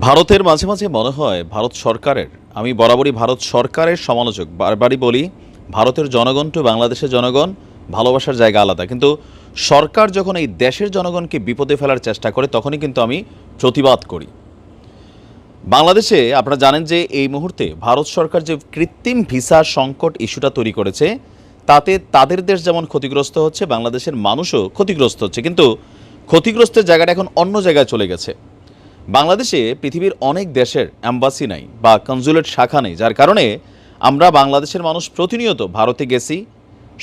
ভারতের মাঝে মাঝে মনে হয় ভারত সরকারের, আমি বরাবরই ভারত সরকারের সমালোচক। বারবারই বলি, ভারতের জনগণ টু বাংলাদেশের জনগণ, ভালোবাসার জায়গা আলাদা। কিন্তু সরকার যখন এই দেশের জনগণকে বিপদে ফেলার চেষ্টা করে, তখনই কিন্তু আমি প্রতিবাদ করি। বাংলাদেশে আপনারা জানেন যে এই মুহূর্তে ভারত সরকার যে কৃত্রিম ভিসা সংকট ইস্যুটা তৈরি করেছে, তাতে তাদের দেশ যেমন ক্ষতিগ্রস্ত হচ্ছে, বাংলাদেশের মানুষও ক্ষতিগ্রস্ত হচ্ছে। কিন্তু ক্ষতিগ্রস্তের জায়গাটা এখন অন্য জায়গায় চলে গেছে। বাংলাদেশে পৃথিবীর অনেক দেশের অ্যাম্বাসি নাই বা কনজুলেট শাখা নেই, যার কারণে আমরা বাংলাদেশের মানুষ প্রতিনিয়ত ভারতে গেছি,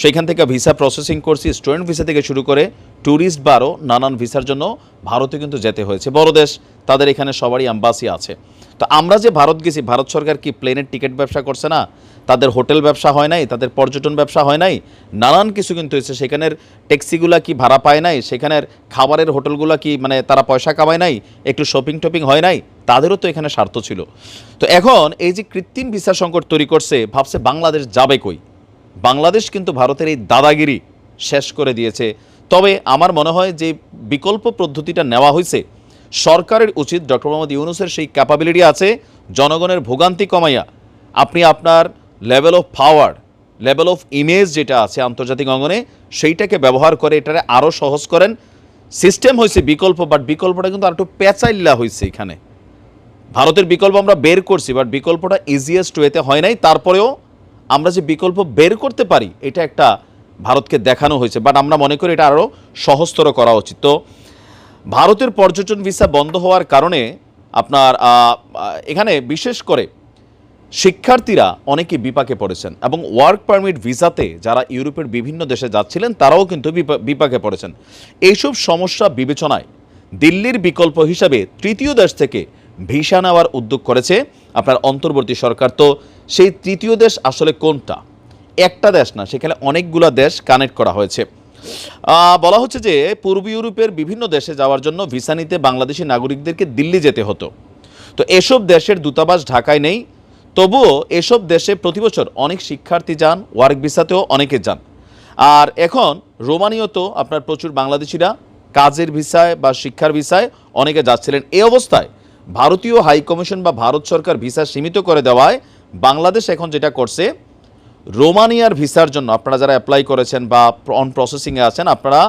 সেখান থেকে ভিসা প্রসেসিং করছি স্টুডেন্ট ভিসা থেকে শুরু করে ট্যুরিস্ট বা আরও নানান ভিসার জন্য ভারতে কিন্তু যেতে হয়েছে। বড় দেশ, তাদের এখানে সবারই অ্যাম্বাসি আছে। তো আমরা যে ভারত গেছি, ভারত সরকার কি প্লেনের টিকিট ব্যবসা করছে না? তাদের হোটেল ব্যবসা হয় নাই, তাদের পর্যটন ব্যবসা হয় নাই? নানান কিছু কিন্তু হয়েছে, সেখানের ট্যাক্সিগুলা কি ভাড়া পায় নাই? সেখানের খাবারের হোটেলগুলো কি মানে তারা পয়সা কামায় নাই? একটু শপিং টপিং হয় নাই? তাদেরও তো এখানে স্বার্থ ছিল। তো এখন এই যে কৃত্রিম ভিসা সংকট তৈরি করছে, ভাবছে বাংলাদেশ যাবে কই? বাংলাদেশ কিন্তু ভারতের এই দাদাগিরি শেষ করে দিয়েছে। তবে আমার মনে হয় যে বিকল্প পদ্ধতিটা নেওয়া হয়েছে সরকারের উচিত ডক্টর মোহাম্মদ ইউনুসের সেই ক্যাপাবিলিটি আছে, জনগণের ভোগান্তি কমাইয়া। আপনি আপনার level of power level of image যেটা আছে আন্তর্জাতিক অঙ্গনে, সেইটাকে ব্যবহার করে এটারে আরও সহজ করেন। সিস্টেম হয়েছে বিকল্প বাট বিকল্পটা কিন্তু আর একটু পেঁচাইল্লা হয়েছে এখানে। ভারতের বিকল্প আমরা বের করছি বাট বিকল্পটা ইজিয়েস্ট ওয়েতে হয় নাই। তারপরেও আমরা যে বিকল্প বের করতে পারি, এটা একটা ভারতকে দেখানো হয়েছে। বাট আমরা মনে করি এটা আরও সহজতর করা উচিত। তো ভারতের পর্যটন ভিসা বন্ধ হওয়ার কারণে আপনার এখানে বিশেষ করে শিক্ষার্থীরা অনেকে বিপাকে পড়েছেন এবং ওয়ার্ক পারমিট ভিসাতে যারা ইউরোপের বিভিন্ন দেশে যাচ্ছিলেন, তারাও কিন্তু বিপা- বিপাকে পড়েছেন। এইসব সমস্যা বিবেচনায় দিল্লির বিকল্প হিসাবে তৃতীয় দেশ থেকে ভিসা নেওয়ার উদ্যোগ করেছে আপনার অন্তর্বর্তী সরকার। তো সেই তৃতীয় দেশ আসলে কোনটা? একটা দেশ না, সেখানে অনেকগুলো দেশ কানেক্ট করা হয়েছে। বলা হচ্ছে যে পূর্ব ইউরোপের বিভিন্ন দেশে যাওয়ার জন্য ভিসা নিতে বাংলাদেশি নাগরিকদেরকে দিল্লি যেতে হতো। তো এসব দেশের দূতাবাস ঢাকায় নেই। তবুও এসব দেশে প্রতি বছর অনেক শিক্ষার্থী যান, ওয়ার্ক ভিসাতেও অনেকে যান। আর এখন রোমানিয়ত আপনার প্রচুর বাংলাদেশিরা কাজের ভিসায় বা শিক্ষার ভিসায় অনেকে যাচ্ছিলেন। এই অবস্থায় ভারতীয় হাই কমিশন বা ভারত সরকার ভিসা সীমিত করে দেওয়ায় বাংলাদেশ এখন যেটা করছে রোমানিয়ার ভিসার জন্য আপনারা যারা অ্যাপ্লাই করেছেন বা অন প্রসেসিংয়ে আছেন আপনারা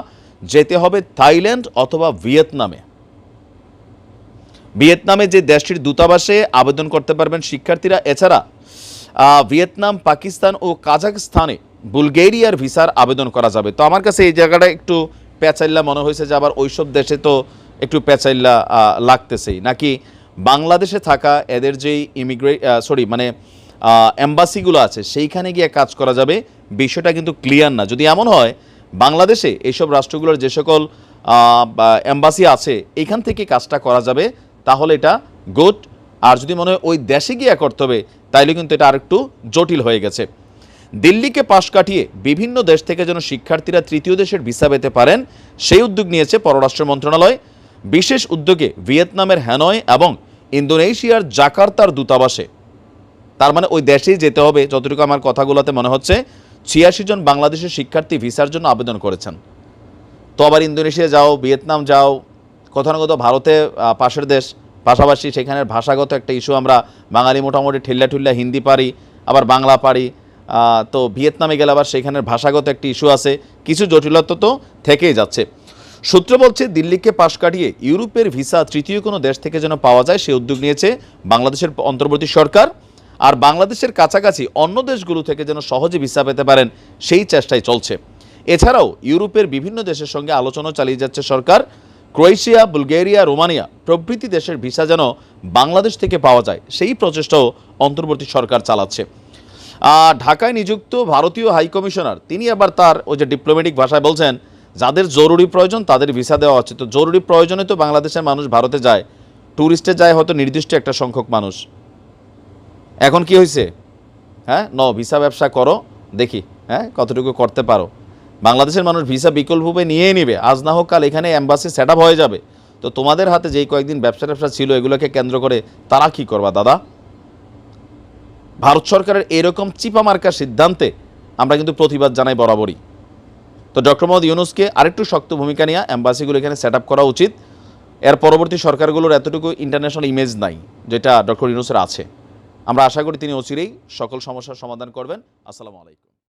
যেতে হবে থাইল্যান্ড অথবা ভিয়েতনামে। ভিয়েতনামে যে দেশটির দূতাবাসে আবেদন করতে পারবেন শিক্ষার্থীরা এছাড়া ভিয়েতনাম পাকিস্তান ও কাজাকস্তানে বুলগেরিয়ার ভিসার আবেদন করা যাবে। তো আমার কাছে এই জায়গাটা একটু পেঁচাইল্লা মনে হয়েছে যে আবার ওইসব দেশে তো একটু পেঁচাইল্লা আহ, লাগতেছেই। নাকি বাংলাদেশে থাকা এদের যেই ইমিগ্রে সরি মানে অ্যাম্বাসিগুলো আছে, সেইখানে গিয়ে কাজ করা যাবে। বিষয়টা কিন্তু ক্লিয়ার না। যদি এমন হয়, বাংলাদেশে এইসব রাষ্ট্রগুলোর যে সকল অ্যাম্বাসি আছে, এখান থেকে কাজটা করা যাবে, তাহলে এটা গুড আর যদি মনে হয় ওই দেশে গিয়ে করতে হবে, তাইলে কিন্তু এটা আরেকটু জটিল হয়ে গেছে। দিল্লিকে পাশ কাটিয়ে বিভিন্ন দেশ থেকে যেন শিক্ষার্থীরা তৃতীয় দেশের ভিসা পেতে পারেন, সেই উদ্যোগ নিয়েছে পররাষ্ট্র মন্ত্রণালয়। বিশেষ উদ্যোগে ভিয়েতনামের হ্যানয় এবং ইন্দোনেশিয়ার জাকার্তার দূতাবাসে। তার মানে ওই দেশেই যেতে হবে, যতটুকু আমার কথাগুলোতে মনে হচ্ছে। ছিয়াশি জন বাংলাদেশের শিক্ষার্থী ভিসার জন্য আবেদন করেছেন। তো আবার ইন্দোনেশিয়া যাও, ভিয়েতনাম যাও, কোথাও না কোথাও ভারতে পাশের দেশ। পাশাপাশি সেখানের ভাষাগত একটা ইস্যু আমরা বাঙালি মোটামুটি ঠেল্লা ঠুল্লা হিন্দি পারি, আবার বাংলা পারি। তো ভিয়েতনামে গেলে আবার সেখানের ভাষাগত একটি ইস্যু আছে। কিছু জটিলতা তো থেকেই যাচ্ছে। সূত্র বলছে, দিল্লিকে পাশ কাটিয়ে ইউরোপের ভিসা তৃতীয় কোনো দেশ থেকে যেন পাওয়া যায়, সে উদ্যোগ নিয়েছে বাংলাদেশের অন্তর্বর্তী সরকার। আর বাংলাদেশের কাছাকাছি অন্য দেশগুলো থেকে যেন সহজে ভিসা পেতে পারেন, সেই চেষ্টাই চলছে। এছাড়াও ইউরোপের বিভিন্ন দেশের সঙ্গে আলোচনা চালিয়ে যাচ্ছে সরকার। ক্রোয়েশিয়া, বুলগেরিয়া, রোমানিয়া প্রভৃতি দেশের ভিসা যেন বাংলাদেশ থেকে পাওয়া যায়, সেই প্রচেষ্টাও অন্তর্বর্তী সরকার চালাচ্ছে। ঢাকায় নিযুক্ত ভারতীয় হাই কমিশনার, তিনি আবার তার ওই যে ডিপ্লোম্যাটিক ভাষায় বলছেন, যাদের জরুরি প্রয়োজন তাদের ভিসা দেওয়া হচ্ছে। তো জরুরি প্রয়োজনে তো বাংলাদেশের মানুষ ভারতে যায় ট্যুরিস্টে যায় হয়তো নির্দিষ্ট একটা সংখ্যক মানুষ। এখন কি হয়েছে হ্যাঁ ন, ভিসা ব্যবসা করো, দেখি হ্যাঁ কতটুকু করতে পারো। বাংলাদেশের মানুষ ভিসা বিকল্পভাবে নিয়েই নেবে। আজ না হোক কাল এখানে অ্যাম্বাসি সেট হয়ে যাবে। তো তোমাদের হাতে যেই কয়েকদিন ব্যবসা ব্যবসা ছিল, এগুলোকে কেন্দ্র করে তারা কি করবা, দাদা? ভারত সরকারের এরকম চিপা মার্কা সিদ্ধান্তে আমরা কিন্তু প্রতিবাদ জানাই বরাবরই। তো ডক্টর মোহাম্মদ ইউনুসকে আরেকটু শক্ত ভূমিকা নিয়ে অ্যাম্বাসিগুলো এখানে সেট করা উচিত। এর পরবর্তী সরকারগুলোর এতটুকু ইন্টারন্যাশনাল ইমেজ নাই, যেটা ডক্টর ইউনুসের আছে। আমরা আশা করি তিনি অচিরেই সকল সমস্যার সমাধান করবেন। আসসালামু আলাইকুম।